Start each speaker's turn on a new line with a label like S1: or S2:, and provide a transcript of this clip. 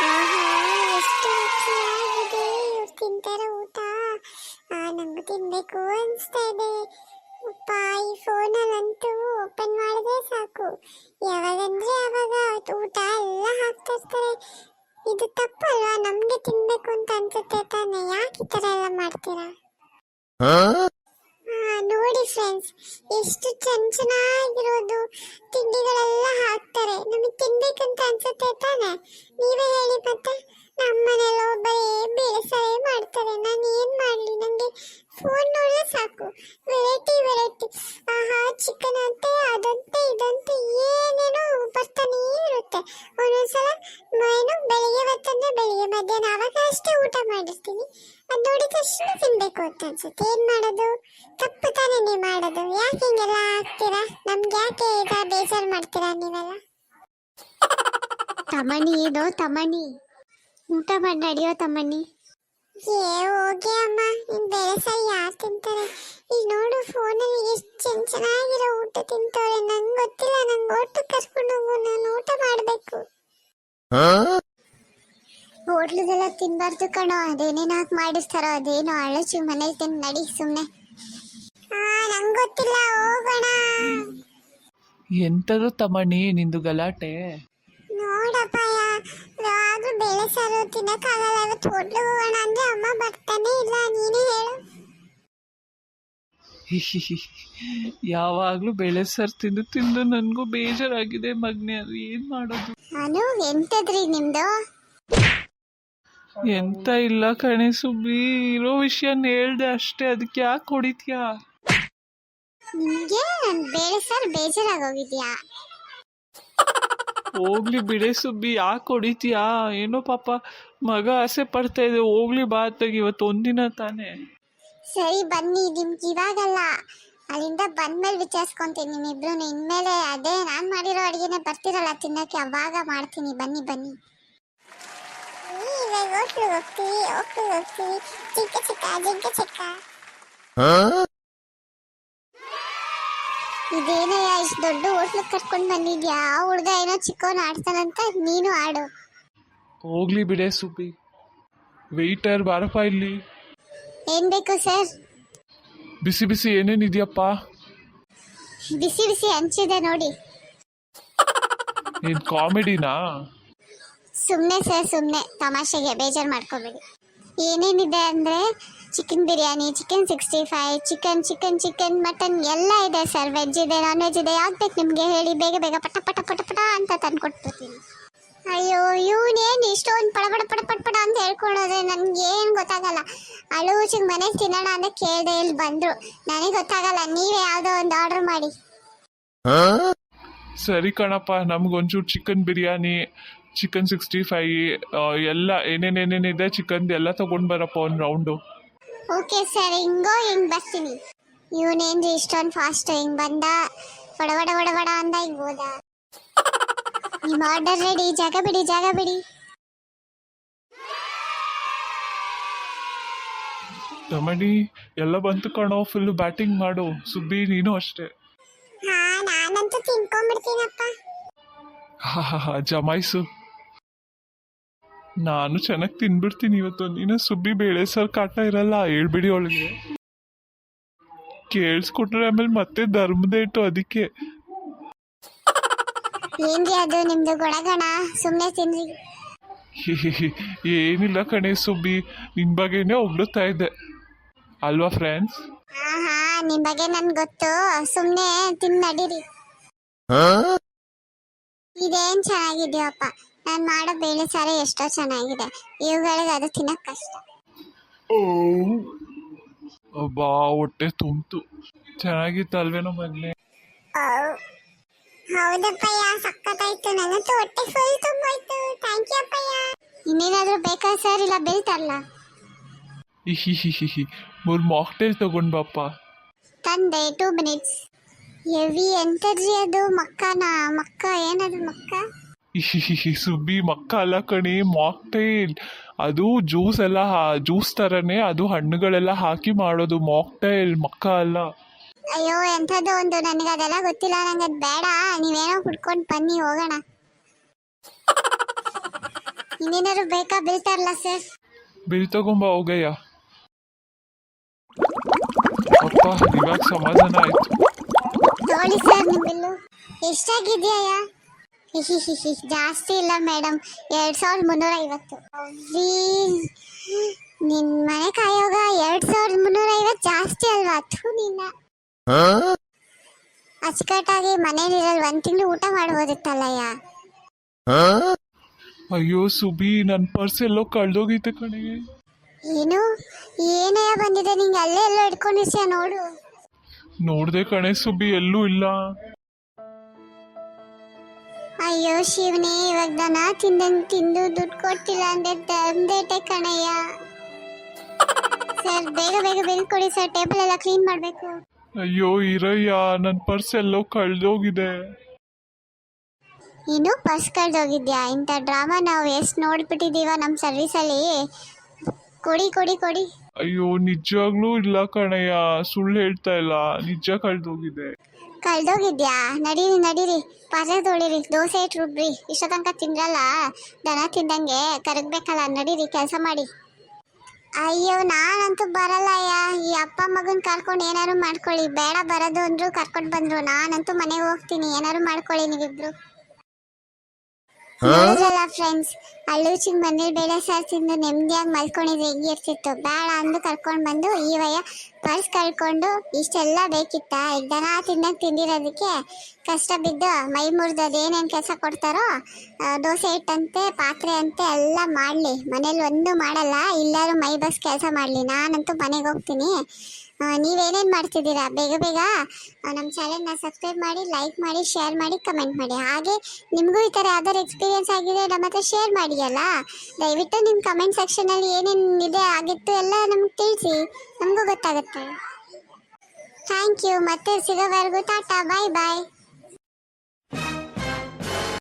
S1: ಎಷ್ಟು ರುಚಿಯಾಗಿದೆ ಇವ್ರು ತಿಂತಾರ ಊಟ? ಆ ನಂಗೂ ತಿನ್ಬೇಕು ಅನಿಸ್ತಾ ಇದೆ. ಅಪ್ಪ ಈ ಫೋನಲ್ಲಂತೂ ಓಪನ್ ಮಾಡಿದ್ರೆ ಸಾಕು. ಯಾವಾಗಂದ್ರೆ ಅವಾಗ ಊಟ ಎಲ್ಲ ಹಾಕ್ತಿರ್ತಾರೆ ಇದು ತಪ್ಪಲ್ವಾ? ನಮ್ಗೆ ತಿನ್ಬೇಕು ಅಂತ ಅನ್ಸುತ್ತೆ ತಾನೆ. ಯಾಕೆ ಈ ತರ ಎಲ್ಲ ಮಾಡ್ತೀರಾ? ಹಾ? ನೋಡಿ ಫ್ರೆಂಡ್ಸ್ ಎಷ್ಟು ಚೆನ್ನ ಚೆನ್ನಾಗಿರೋದು ಹಾಕ್ತಾರೆ ಅಂತ ಅನ್ಸುತ್ತೆ ತಾನೆ? ನೀವೇ ಹೇಳಿ ಮತ್ತೆ. ನಮ್ಮನೆಲ್ಲ ಒಬ್ಬರೇ ಬೇಳೆಸಾರೇ ಮಾಡ್ತಾರೆ. ನಾನು ಏನು ಮಾಡಲಿ? ನಂಗೆ ಫೋನ್ ನೋಡಿದ್ರೆ ಸಾಕು. ವೆರೈಟಿ ವೆರೈಟಿ ಆಹಾ ಚಿಕನ್ ಅಂತೆ, ಅದಂತೆ, ಇದಂತೆ, ಏನೇನೋ ಬರ್ತಾನೇ ಇರುತ್ತೆ. ಒಂದೊಂದ್ಸಲ ಏನು ಬೆಳಿಗ್ಗೆ ಹೊತ್ತಂದ್ರೆ ಬೆಳಿಗ್ಗೆ, ಮಧ್ಯಾಹ್ನ ಆವಾಗ ಅಷ್ಟೇ ಊಟ ಮಾಡಿರ್ತೀನಿ. ಅದು ನೋಡಿದ ತಕ್ಷಣ ತಿನ್ಬೇಕು ಅಂತ ಅನ್ಸುತ್ತೆ. ಏನ್ ಮಾಡೋದು? ತಪ್ಪು ತಾನೇ ನೀವು ಮಾಡೋದು. ಯಾಕೆ ಹಿಂಗೆಲ್ಲ ಆಗ್ತೀರಾ? ನಮ್ಗೆ ಯಾಕೆ ಈಗ ಬೇಜಾರು ಮಾಡ್ತೀರಾ ನೀವೆಲ್ಲ?
S2: ತಮಣಿ ಏನೋ ತಮಣಿ. ಊಟ ಮಾಡಿ ನಡೆಯೋ ತಮಣಿ?
S1: ಏ ಹೋಗಿ ಅಮ್ಮ. ನಿಮ್ ಬೆಳೆಸಾರಿ ಯಾರು ತಿಂತಾರೆ? ಈಗ ನೋಡು ಫೋನಲ್ಲಿ ಎಷ್ಟು ಚೆನ್ನ ಚೆನ್ನಾಗಿರೋ ಊಟ ತಿಂತವ್ರೆ. ನಂಗೆ ಗೊತ್ತಿಲ್ಲ ನಂಗೆ ಊಟ ಕರ್ಕೊಂಡು ಹೋಗು. ನಾನು ಊಟ ಮಾಡಬೇಕು.
S2: ಹೋಟ್ಲದೆಲ್ಲ ತಿನ್ಬಾರ್ದು ಕಣೋ. ಅದೇನೇನು ಹಾಕಿ ಮಾಡಿಸ್ತಾರೋ ಅದೇನೋ ಅಳಚು ಮನೇಲಿ ತಿಂದು ನಡಿ ಸುಮ್ಮನೆ
S1: ಹಾ ನಂಗೆ ಗೊತ್ತಿಲ್ಲ ಹೋಗೋಣ.
S3: ಎಂಥದ್ದು ತಮಣಿ ನಿಂದು ಗಲಾಟೆ.
S1: ನೋಡಪ್ಪ ಬೆಳೆ ಬೇಳೆ ಸಾರು ತಿನ್ನಕ್ಕಾಗಲ್ಲ ಇವತ್ತು ಹೋಟ್ಲಿಗೆ ಹೋಗೋಣ ಅಂದ್ರೆ ಅಮ್ಮ ಬರ್ತಾನೆ ಇಲ್ಲ ನೀನೇ ಹೇಳು.
S3: ಯಾವಾಗಲೂ ಬೇಳೆ ಸಾರು ತಿಂದು ತಿಂದು ನನಗೂ ಬೇಜಾರಾಗಿದೆ ಮಗ್ನೆ ಅದು ಏನು ಮಾಡೋದು?
S2: ಅನು ಎಂತದ್ರಿ ನಿಮ್ದು?
S3: ಎಂತ ಇಲ್ಲ ಕಣೆ ಸುಬ್ಬಿ ಇರೋ ವಿಷಯನ ಹೇಳ್ದೆ ಅಷ್ಟೇ ಅದಕ್ಕೆ ಯಾಕೆ ಹೊಡಿತೀಯಾ?
S2: ನಿಮ್ಗೆ ನನ್ನ ಬೇಳೆ ಸರ್ ಬೇಜಾರಾಗೋಗಿದ್ಯಾ?
S3: ಹೋಗ್ಲಿ ಬಿಡೆ ಸುಬ್ಬಿ ಯಾಕೆ ಹೊಡಿತೀಯಾ? ಏನೋ ಪಾಪ ಮಗ ಆಸೆ ಪಡ್ತಾ ಇದೆ ಹೋಗ್ಲಿ ಬಾ ಅತ್ತಾಗ ಇವತ್ತು ಒಂದಿನ ತಾನೇ.
S2: ಸರಿ ಬನ್ನಿ ನಿಮ್ಗೆ ಇವಾಗಲ್ಲ. ಅಲ್ಲಿಂದ ಬಂದ್ಮೇಲೆ ವಿಚಾರಿಸ್ಕೊಂತೀನಿ ನಿಮ್ಮಿಬ್ರು ಇನ್ಮೇಲೆ ಅದೇ ನಾನು ಮಾಡಿರೋ ಅಡಿಗೆನೆ ಬರ್ತಿರಲ್ಲ ತಿನ್ನಕ್ಕೆ ಅವಾಗ ಮಾಡ್ತೀನಿ. ಬನ್ನಿ ಬನ್ನಿ.
S1: ಈ ಇವಾಗ ಹೋಟ್ಲಿಗೆ ಹೋಗ್ತೀವಿ ಹೋಟ್ಲಿಗೆ ಹೋಗ್ತೀವಿ. ಚಿಕ್ಕ ಚಿಕ್ಕ ಜಿಂಕೆ ಚಿಕ್ಕ.
S2: ಇದೇನಯ್ಯ ಇಷ್ಟು ದೊಡ್ಡ ಹೋಟ್ಲಿಗೆ ಕರ್ಕೊಂಡು ಬಂದಿದ್ಯಾ? ಆ ಹುಡುಗ ಏನೋ ಚಿಕ್ಕವನ್ ಆಡ್ತಾನಂತ ನೀನು ಆಡು.
S3: ಹೋಗ್ಲಿ ಬಿಡೆ ಸುಬಿ ವೆಯ್ಟರ್ ಬಾರಪ್ಪ ಇಲ್ಲಿ.
S2: ಏನ್ ಬೇಕು ಸರ್?
S3: ಬಿಸಿ ಬಿಸಿ ಏನೇನಿದೆಯಪ್ಪ
S2: ಬಿಸಿ ಬಿಸಿ ಹಂಚಿದೆ ನೋಡಿ.
S3: ನೀನ್ ಕಾಮಿಡಿನಾ?
S2: ಸುಮ್ಮನೆ ಸರ್ ಸುಮ್ಮನೆ ತಮಾಷೆಗೆ ಬೇಜಾರು ಮಾಡ್ಕೋಬೇಡಿ. ಏನೇನಿದೆ ಅಂದರೆ chicken biryani chicken sixty five chicken chicken chicken mutton ಎಲ್ಲ ಇದೆ ಸರ್ ವೆಜ್ ಇದೆ ನಾನ್ ವೆಜ್ ಇದೆ. ಯಾವ್ದು ಬೇಕು ನಿಮಗೆ ಹೇಳಿ. ಬೇಗ ಬೇಗ ಪಟ ಪಟ ಪಟ ಪಟ ಅಂತ ತಂದ್ಕೊಟ್ಬಿಡ್ತೀನಿ. ಅಯ್ಯೋ ಇವನೇನು ಇಷ್ಟೊಂದು ಪಡ ಪಡ ಪಡ ಪಡ ಪಡ ಅಂತ ಹೇಳ್ಕೊಳೋದ್ರೆ ನನಗೆ ಏನು ಗೊತ್ತಾಗಲ್ಲ. ಅಳುಚಿಗೆ ಮನೇಲಿ ತಿನ್ನೋಣ ಅಂತ ಕೇಳಿದೆ ಇಲ್ಲಿ ಬಂದರು. ನನಗೆ ಗೊತ್ತಾಗಲ್ಲ. ನೀವೇ ಯಾವುದೋ ಒಂದು ಆರ್ಡರ್ ಮಾಡಿ.
S3: ಸರಿ ಕಣಪ್ಪ. ನಮಗೊಂಚೂರು chicken biryani chicken sixty five ಎಲ್ಲ ಏನೇನೇನೇನಿದೆ ಚಿಕನ್ದು ಎಲ್ಲ ತೊಗೊಂಡು ಬರಪ್ಪ ಒಂದು ರೌಂಡು
S2: ಓಕೆ ಸರ್ ಹಿಂಗೋ ಹಿಂಗ್ ಬರ್ತೀನಿ. ಇವನೇನ್ರಿ ಇಷ್ಟೊಂದು ಫಾಸ್ಟ್ ಹಿಂಗ್ ಬಂದ? ಬಡ ಬಡ ಅಂದ ಹಿಂಗ್ ಹೋದ. ನಿಮ್ಮ ಆರ್ಡರ್ ರೆಡಿ ಜಾಗ ಬಿಡಿ ಜಾಗ ಬಿಡಿ.
S3: ತಮಣಿ ಎಲ್ಲ ಬಂತು ಕಣೋ ಫುಲ್ ಬ್ಯಾಟಿಂಗ್ ಮಾಡು. ಸುಬ್ಬಿ ನೀನು ಅಷ್ಟೇ.
S1: ಹಾ ನಾನಂತೂ ತಿನ್ಕೊಂಡ್ಬಿಡ್ತೀನಪ್ಪ.
S3: ಹಾ ಹಾ ಜಮಾಯ್ಸು. ನಾನು ಚೆನ್ನಾಗಿ ತಿನ್ಬಿಡ್ತೀನಿ ಇವತ್ತು. ನೀನು ಸುಬ್ಬಿ ಬೇಳೆ ಸರ್ ಕಾಟ ಇರಲ್ಲ ಹೇಳ್ಬಿಡಿ ಅವಳಿಗೆ. ಕೇಳಿಸ್ಕೊಟ್ರೆ ಆಮೇಲೆ ಮತ್ತೆ ಧರ್ಮದೇಟು ಅದಕ್ಕೆ.
S2: ಏನ್ರಿ ಅದು ನಿಮ್ದು ಸುಮ್ಮನೆ ತಿನ್ರಿ.
S3: ಏನಿಲ್ಲ ಕಣೆ ಸುಬ್ಬಿ ನಿನ್ ಬಗ್ಗೆನೇ ಹೊಗ್ಳುತ್ತಾ ಇದ್ದೆ. ಅಲ್ವಾ ಫ್ರೆಂಡ್ಸ್?
S2: ಹಾ ಹಾ ನಿಮ್ ಬಗ್ಗೆ ನನ್ ಗೊತ್ತು. ಸುಮ್ನೆ ತಿನ್ ನಡೀರಿ. ಇದೇನ್ ಚೆನ್ನಾಗಿದ್ಯಪ್ಪ? ನಾನ್ ಮಾಡೋ ಬೇಳೆ ಸಾರು ಎಷ್ಟೋ ಚೆನ್ನಾಗಿದೆ. ಇವುಗಳಿಗೆ ಅದು ತಿನ್ನೋಕೆ ಕಷ್ಟ.
S3: ಬಾ ಹೊಟ್ಟೆ ತುಂಬಿತು. ಚೆನ್ನಾಗಿತ್ತಲ್ವೇನೋ ಮಗ್ನೆ?
S1: ಹೌದಪ್ಪಯ್ಯ ಸಕ್ಕತ್ತಾಯ್ತು. ನನ್ನಂತೂ ಹೊಟ್ಟೆ ಫುಲ್ ತುಂಬೋಯ್ತು. ಥ್ಯಾಂಕ್ ಯು ಅಪ್ಪಯ್ಯ.
S2: ಇನ್ನೇನಾದರೂ ಬೇಕಾ ಸರ್ ಇಲ್ಲ ಬಿಲ್ ತರಲ್ಲ
S3: ಹಿ ಮೂರು ಮಾಕ್ಟೇಲ್ ತಗೊಂಡ್ ಬಾಪ್ಪ.
S2: ತಂದೆ ಟೂ ಮಿನಿಟ್ಸ್ ಹೆವಿ ಎಂತದ್ರಿ ಅದು? ಮಕ್ಕನ? ಮಕ್ಕ ಏನದು ಮಕ್ಕ?
S3: ಇಹಿ ಸುಬ್ಬಿ ಮಕ್ಕ ಅಲ್ಲ ಕಣಿ ಮಾಕ್ಟೇಲ್ ಅದು ಜ್ಯೂಸ್ ಎಲ್ಲ ಜ್ಯೂಸ್ ಥರನೇ ಅದು ಹಣ್ಣುಗಳೆಲ್ಲ ಹಾಕಿ ಮಾಡೋದು ಮಾಕ್ಟೇಲ್ ಮಕ್ಕ ಅಲ್ಲ
S2: ಅಯ್ಯೋ ಎಂಥದ್ದು ಒಂದು? ನನಗೆ ಅದೆಲ್ಲ ಗೊತ್ತಿಲ್ಲ ನಂಗೆ ಅದು ಬೇಡ. ನೀವೇನೋ ಹುಡ್ಕೊಂಡು ಬನ್ನಿ ಹೋಗೋಣ. ಇನ್ನೇನಾದ್ರು ಬೇಕಾ? ಬೀಳ್ತಾರಲ್ಲ ಸರ್?
S3: ಬಿಲ್ ತಗೊಂಬ ಹೋಗಯ್ಯ. ಅಪ್ಪ ಇವಾಗ ಸಮಾಧಾನ ಆಯ್ತು.
S2: ತಗೊಳ್ಳಿ ಸರ್ ನಿಮ್ಮ ಬಿಲ್ಲು. ಎಷ್ಟಾಗಿದೆಯಾ ಜಾಸ್ತಿ ಇಲ್ಲ ಮೇಡಮ್. ಎರಡು ಸಾವಿರದ ಮುನ್ನೂರ ಐವತ್ತು ನಿನ್ ಮನೆ ಕಾಯೋಗ ಎರಡು ಸಾವಿರದ ಮುನ್ನೂರ ಐವತ್ತು ಜಾಸ್ತಿ ಅಲ್ವಾ? ಅದು ನಿನ್ನ. ಅಚ್ಚುಕಟ್ಟಾಗಿ ಮನೇಲಿರಲ್ ಒಂದು ತಿಂಗಳು ಊಟ ಮಾಡ್ಬೋದಿತ್ತಲ್ಲಯ್ಯ?
S3: ಅಯ್ಯೋ ಸುಬಿ ನನ್ನ ಪರ್ಸ್ ಎಲ್ಲೋ ಕಳ್ದೋಗಿತ್ತು ಕಣೆ.
S2: ಏನು? ಏನಯ್ಯ ಬಂದಿದೆ ನಿಂಗೆ ಅಲ್ಲೇ ಎಲ್ಲೋ ಹಿಡ್ಕೊಂಡಿಸ್ಯ ನೋಡು.
S3: ನೋಡ್ದೆ ಕಣೆ ಸುಬಿ ಎಲ್ಲೂ ಇಲ್ಲ.
S2: ಅಯ್ಯೋ ಶಿವನೇ ಇವಾಗ ದನ ತಿಂದಂಗ್ ತಿಂದು ದುಡ್ಡು ಕೊಡ್ತಿಲ್ಲ ಅಂದ್ರೆ ತಂದೇಟೆ ಕಣಯ್ಯ. ಸರ್ ಬೇಗ ಬೇಗ ಬಿಲ್ ಕೊಡಿ ಸರ್ ಟೇಬಲ್ ಎಲ್ಲ ಕ್ಲೀನ್ ಮಾಡಬೇಕು.
S3: ಅಯ್ಯೋ ಇರಯ್ಯ ನನ್ನ ಪರ್ಸ್ ಎಲ್ಲೋ ಕಳ್ದೋಗಿದೆ.
S2: ಇನ್ನು ಪರ್ಸ್ ಕಳ್ದೋಗಿದ್ಯಾ? ಇಂಥ ಡ್ರಾಮಾ ನಾವು ಎಷ್ಟು ನೋಡ್ಬಿಟ್ಟಿದ್ದೀವ ನಮ್ಮ ಸರ್ವಿಸಲ್ಲಿ? ಕೊಡಿ ಕೊಡಿ ಕೊಡಿ.
S3: ಅಯ್ಯೋ ನಿಜವಾಗ್ಲೂ ಇಲ್ಲ ಕಣಯ್ಯ. ಸುಳ್ಳು ಹೇಳ್ತಾ ಇಲ್ಲ. ನಿಜ ಕಳ್ದೋಗಿದೆ.
S2: ಕಳ್ದೋಗಿದ್ಯಾ? ನಡೀರಿ ನಡೀರಿ. ಪಾತ್ರೆ ತೊಳಿರಿ. ದೋಸೆ ಇಟ್ಟು ರುಬ್ರಿ. ಇಷ್ಟ ತನಕ ತಿಂದ್ರಲ್ಲ? ದನ ತಿಂದಂಗೆ ಕರಗ್ಬೇಕಲ್ಲ. ನಡೀರಿ ಕೆಲಸ ಮಾಡಿ. ಅಯ್ಯೋ ನಾನಂತೂ ಬರಲ್ಲ ಅಯ್ಯ. ಈ ಅಪ್ಪ ಮಗನ್ ಕರ್ಕೊಂಡು ಏನಾರು ಮಾಡ್ಕೊಳ್ಳಿ. ಬೇಡ ಬರೋದು ಅಂದ್ರು ಕರ್ಕೊಂಡು ಬಂದ್ರು. ನಾನಂತೂ ಮನೆಗೆ ಹೋಗ್ತೀನಿ. ಏನಾರು ಮಾಡ್ಕೊಳ್ಳಿ ನೀವಿಬ್ರು. ನೋಡಿದ್ರಲ್ಲ ಫ್ರೆಂಡ್ಸ್. ಅಲ್ಲೂಚಿಗೆ ಮನೇಲಿ ಬೇಳೆ ಸಾರು. ತಿಂದು ನೆಮ್ಮದಿಯಾಗಿ ಮಲ್ಕೊಂಡಿದ್ರೆ ಹೆಂಗಿರ್ತಿತ್ತು ಬೇಡ ಅಂದು ಕರ್ಕೊಂಡು ಬಂದು ಈ ವಯ ಪರ್ಸ್ ಕಳ್ಕೊಂಡು ಇಷ್ಟೆಲ್ಲ ಬೇಕಿತ್ತ? ದನ ತಿಂದಾಗ ತಿಂದಿರೋದಕ್ಕೆ ಕಷ್ಟ ಬಿದ್ದು ಮೈ ಮುರಿದು ಅದೇನೇನು ಕೆಲಸ ಕೊಡ್ತಾರೋ ದೋಸೆ ಹಿಟ್ಟಂತೆ, ಪಾತ್ರೆ ಅಂತೆ ಎಲ್ಲ ಮಾಡಲಿ. ಮನೇಲಿ ಒಂದು ಮಾಡಲ್ಲ ಎಲ್ಲರೂ ಮೈ ಬಸ್ ಕೆಲಸ ಮಾಡಲಿ. ನಾನಂತೂ ಮನೆಗೆ ಹೋಗ್ತೀನಿ. ನೀವೇನೇನು ಮಾಡ್ತಿದ್ದೀರಾ? ಬೇಗ ಬೇಗ? ನಮ್ಮ ಚಾನೆಲ್ನ ಸಬ್ಸ್ಕ್ರೈಬ್ ಮಾಡಿ, ಲೈಕ್ ಮಾಡಿ, ಶೇರ್ ಮಾಡಿ, ಕಮೆಂಟ್ ಮಾಡಿ. ಹಾಗೆ ನಿಮಗೂ ಈ ಥರ ಯಾವ್ದಾದ್ರು ಎಕ್ಸ್ಪೀರಿಯನ್ಸ್ ಆಗಿದೆ ನಮ್ಮ ಹತ್ರ ಶೇರ್ ಮಾಡಿ ಅಲ್ಲ? ದಯವಿಟ್ಟು ನಿಮ್ಮ ಕಮೆಂಟ್ ಸೆಕ್ಷನಲ್ಲಿ ಏನೇನು ಇದೆ, ಆಗಿತ್ತು ಎಲ್ಲ ನಮ್ಗೆ ತಿಳಿಸಿ. ನಮಗೂ ಗೊತ್ತಾಗುತ್ತೆ. ಥ್ಯಾಂಕ್ ಯು ಮತ್ತೆ ಸಿಗೋವರೆಗೂ ಟಾಟಾ ಬಾಯ್ ಬಾಯ್